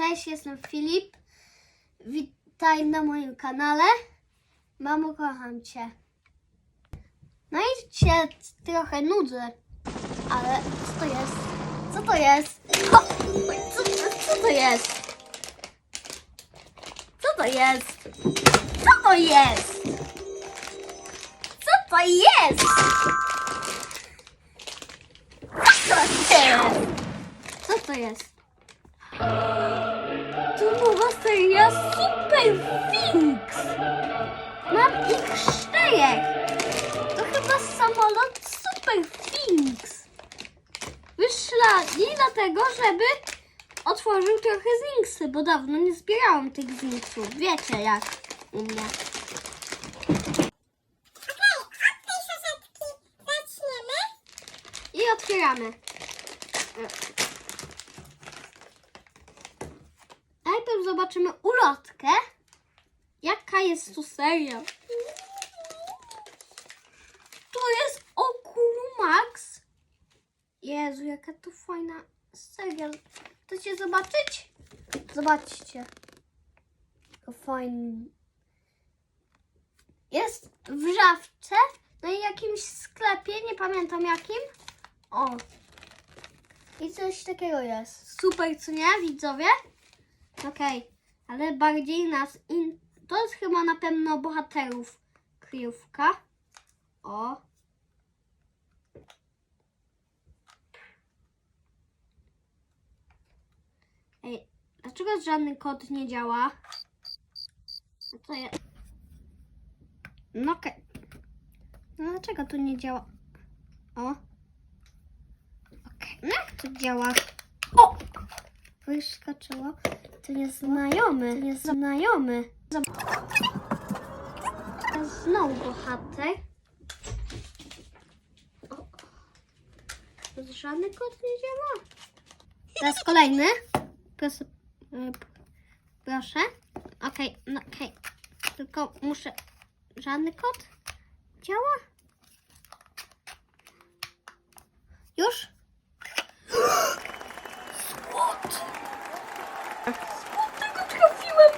Cześć, jestem Filip. Witaj na moim kanale. Mamo, kocham Cię. No i się trochę nudzę. Ale co to jest? Co to jest? O, co, co to jest? Co to jest? Co to jest? Co to jest? Co to jest? Co to jest? Finks. Mam ich czterech. To chyba samolot Super Finks. Wyszlali dlatego, żeby otworzył trochę zinksy, bo dawno nie zbierałam tych zinksów. Wiecie jak u mnie. I otwieramy. Zobaczymy ulotkę. Jaka jest tu seria? To jest Okulumax. Jezu, jaka to fajna seria. Chcecie zobaczyć? Zobaczcie. To fajny. Jest w żawce na jakimś sklepie, nie pamiętam jakim. O. I coś takiego jest. Super, co nie, widzowie? Okej, ale bardziej nas in... To jest chyba na pewno bohaterów kryjówka. O. Ej, dlaczego żadny kod nie działa? Co jest? No okej. No dlaczego to nie działa? O. Okej, no jak to działa? O! Wyskoczyło. To jest znajomy. To jest znajomy. To znowu bohater. Żadny kod nie działa. Teraz kolejny. Proszę. y, Proszę. Okej, no okej. Tylko muszę. Żadny kod? Działa? Już? Spot! Spot tego trafiłem!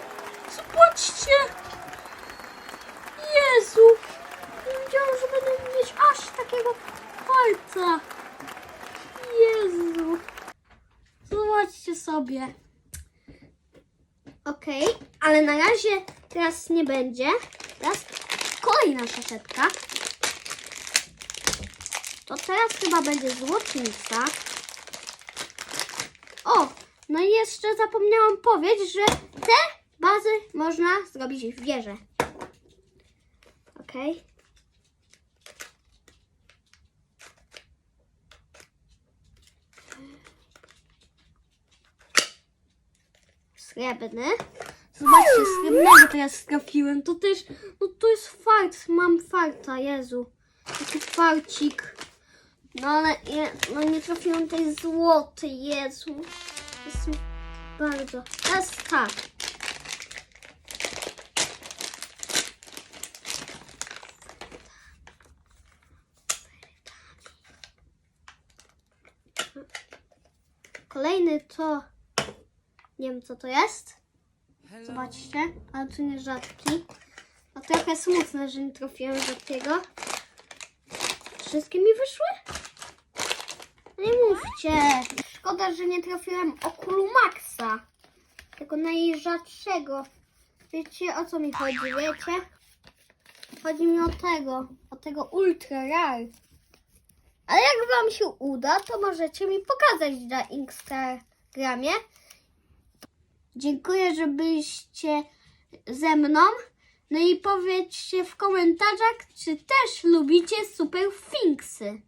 Zobaczcie! Jezu! Nie wiedziałam, że będę mieć aż takiego palca. Jezu! Zobaczcie sobie. Okej, ale na razie teraz nie będzie. Teraz kolejna saszetka. To teraz chyba będzie złotnica. O, no i jeszcze zapomniałam powiedzieć, że te bazy można zrobić w wieżę. Okej. Srebrny. Zobaczcie, srebrnego teraz trafiłem. To też, no to jest fart. Mam farta, Jezu. Taki farcik. No ale nie, no nie trafiłem tej złotej, Jezu. Jest bardzo. Teraz tak. Kolejny to... Nie wiem co to jest. Zobaczcie, ale to nie rzadki. No trochę smutne, że nie trafiłem rzadkiego. Wszystkie mi wyszły? Nie mówcie. Szkoda, że nie trafiłem Okulumaxa. Tego najrzadszego. Wiecie o co mi chodzi, wiecie? Chodzi mi o tego, o tego Ultra Rare. Ale jak Wam się uda, to możecie mi pokazać na Instagramie. Dziękuję, że byliście ze mną. No i powiedzcie w komentarzach, czy też lubicie Super Finksy.